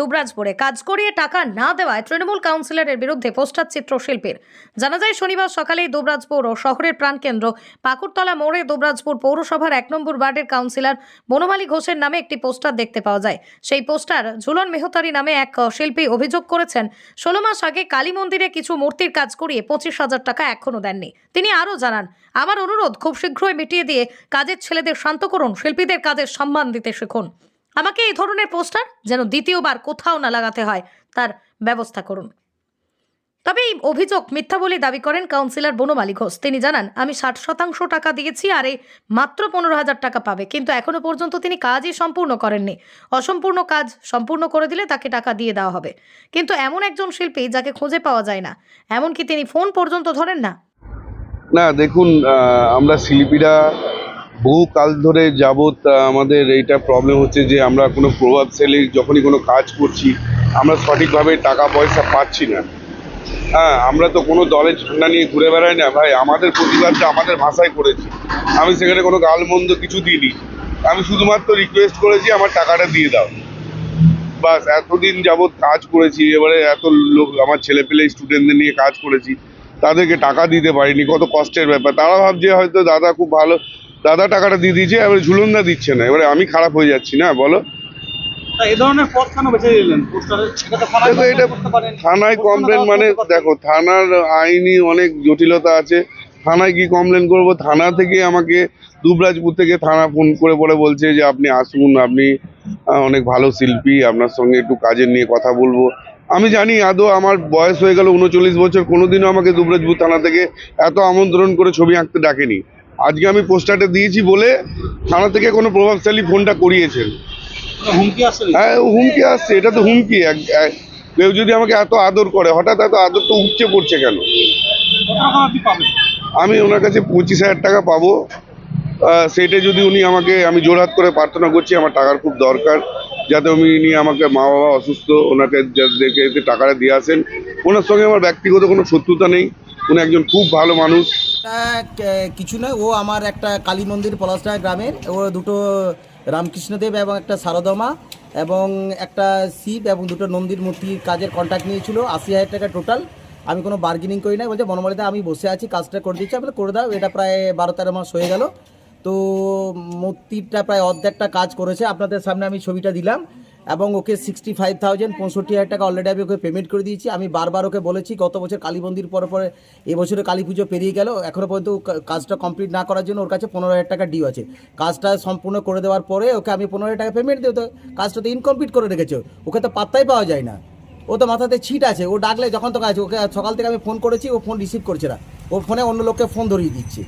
দুবরাজপুরে কাজ করিয়ে টাকা না দেওয়ায় তৃণমূল কাউন্সিলরের বিরুদ্ধে পোস্টার চিত্রশিল্পীর জানা যায়, শনিবার সকালেই দুবরাজপুর ও শহরের প্রাণকেন্দ্র পাকুড়তলা মোড়ে দুবরাজপুর পৌরসভার এক নম্বর ওয়ার্ডের কাউন্সিলর বনমালী ঘোষের নামে একটি পোস্টার দেখতে পাওয়া যায়। সেই পোস্টার ঝুলন মেহতারি নামে এক শিল্পী অভিযোগ করেছেন, ষোলো মাস আগে কালী মন্দিরে কিছু মূর্তির কাজ করিয়ে পঁচিশ হাজার টাকা এখনও দেননি। তিনি আরও জানান, আমার অনুরোধ, খুব শীঘ্রই মিটিয়ে দিয়ে কাজের ছেলেদের শান্ত করুন, শিল্পীদের কাজের সম্মান দিতে শিখুন। আমাকে এই ধরনের পোস্টার যেন দ্বিতীয়বার কোথাও না লাগাতে হয়, তার ব্যবস্থা করুন। তবে এই অভিযোগ মিথ্যা বলে দাবি করেন কাউন্সিলর বনমালী ঘোষ তিনি জানান, আমি ষাট শতাংশ টাকা দিয়েছি আর এই মাত্র পনেরো হাজার টাকা পাবে, কিন্তু এখনও পর্যন্ত তিনি কাজই সম্পূর্ণ করেননি। অসম্পূর্ণ কাজ সম্পূর্ণ করে দিলে তাকে টাকা দিয়ে দেওয়া হবে। কিন্তু এমন একজন শিল্পী যাকে খুঁজে পাওয়া যায় না, এমনকি তিনি ফোন পর্যন্ত ধরেন না। না, দেখুন আমরা শিল্পীরা বহু কাল ধরে যাবৎ আমাদের এইটা প্রবলেম হচ্ছে যে আমরা কোনো প্রভাবশালী যখনই কোনো কাজ করছি, আমরা সঠিকভাবে টাকা পয়সা পাচ্ছি না। হ্যাঁ আমরা তো কোনো দলের ঝান্ডা নিয়ে ঘুরে বেড়াই না ভাই, আমাদের প্রতিবাদটা আমাদের ভাষায় করেছি। আমি সেখানে কোনো গালমন্দ কিছু দিইনি। আমি শুধুমাত্র রিকোয়েস্ট করেছি আমার টাকাটা দিয়ে দাও। বাস, এতদিন যাবৎ কাজ করেছি, এবারে এত লোক, আমার ছেলে পেলে স্টুডেন্টদের নিয়ে কাজ করেছি, তাদেরকে টাকা দিতে পারিনি, কত কষ্টের ব্যাপার। তারা ভাবছে হয়তো দাদা খুব ভালো দাদা টাকাটা দিয়ে দিয়েছে এবারে ঝুলনদা দিচ্ছে না। এবারে আমি খারাপ হয়ে যাচ্ছি না বলো? এই ধরনের পথ কেন বেছে নিলেন? এটা থানায় কমপ্লেন মানে দেখো থানার আইনি অনেক জটিলতা আছে। থানায় কি কমপ্লেন করব? থানা থেকে আমাকে দুবরাজপুর থেকে থানা ফোন করে পরে বলছে যে আপনি আসুন আপনি অনেক ভালো শিল্পী আপনার সঙ্গে একটু কাজের নিয়ে কথা বলব। আমি জানি আদৌ আমার বয়স হয়ে গেল উনচল্লিশ বছর কোনোদিনও আমাকে দুবরাজপুর থানা থেকে এত আমন্ত্রণ করে ছবি আঁকতে ডাকেনি। আজকে আমি পোস্টারটা দিয়েছি বলে থানা থেকে কোনো প্রভাবশালী ফোনটা করিয়েছেন। হুমকি আসছে হ্যাঁ হুমকি আসছে এটা তো হুমকি। কেউ যদি আমাকে এত আদর করে হঠাৎ এত আদর তো উপচে পড়ছে কেন? আমি ওনার কাছে পঁচিশ হাজার টাকা পাবো। সেটা যদি উনি আমাকে আমি জোরহাত করে প্রার্থনা করছি আমার টাকার খুব দরকার। যাতে উনি নিয়ে আমাকে মা বাবা অসুস্থ ওনাকে এতে টাকাটা দিয়ে আসেন। ওনার সঙ্গে আমার ব্যক্তিগত কোনো শত্রুতা নেই। উনি একজন খুব ভালো মানুষ। কিছু নয় ও আমার একটা কালী মন্দির পলাশডাঙ্গা গ্রামের ও দুটো রামকৃষ্ণদেব এবং একটা সারদমা এবং একটা শিব এবং দুটো নন্দীর মূর্তির কাজের কন্ট্যাক্ট নিয়েছিল আশি হাজার টাকা টোটাল আমি কোনো বার্গেনিং করি না বলছে বনমালিতে আমি বসে আছি কাজটা করে দিচ্ছি। বললাম, করে দাও এটা প্রায় বারো তেরো মাস হয়ে গেল। তো মূর্তিটা প্রায় অর্ধেকটা কাজ করেছে। আপনাদের সামনে আমি ছবিটা দিলাম। এবং ওকে সিক্সটি ফাইভ থাউজেন্ড পঁয়ষট্টি হাজার টাকা অলরেডি আমি ওকে পেমেন্ট করে দিয়েছি। আমি বারবার ওকে বলেছি, গত বছর কালী মন্দির পরে পরে, এবছরে কালী পুজো পেরিয়ে গেল। এখনও পর্যন্ত কাজটা কমপ্লিট না করার জন্য ওর কাছে পনেরো হাজার টাকা ডিউ আছে। কাজটা সম্পূর্ণ করে দেওয়ার পরে ওকে আমি পনেরো হাজার টাকা পেমেন্ট দিতে কাজটা তো ইনকমপ্লিট করে রেখেছে। ওকে তো পাত্তাই পাওয়া যায় না। ও তো মাথাতে ছিট আছে। ও ডাকলে যখন তো আছে। ওকে সকাল থেকে আমি ফোন করেছি, ও ফোন রিসিভ করছে না। ও ফোনে অন্য লোককে ফোন ধরিয়ে দিচ্ছে।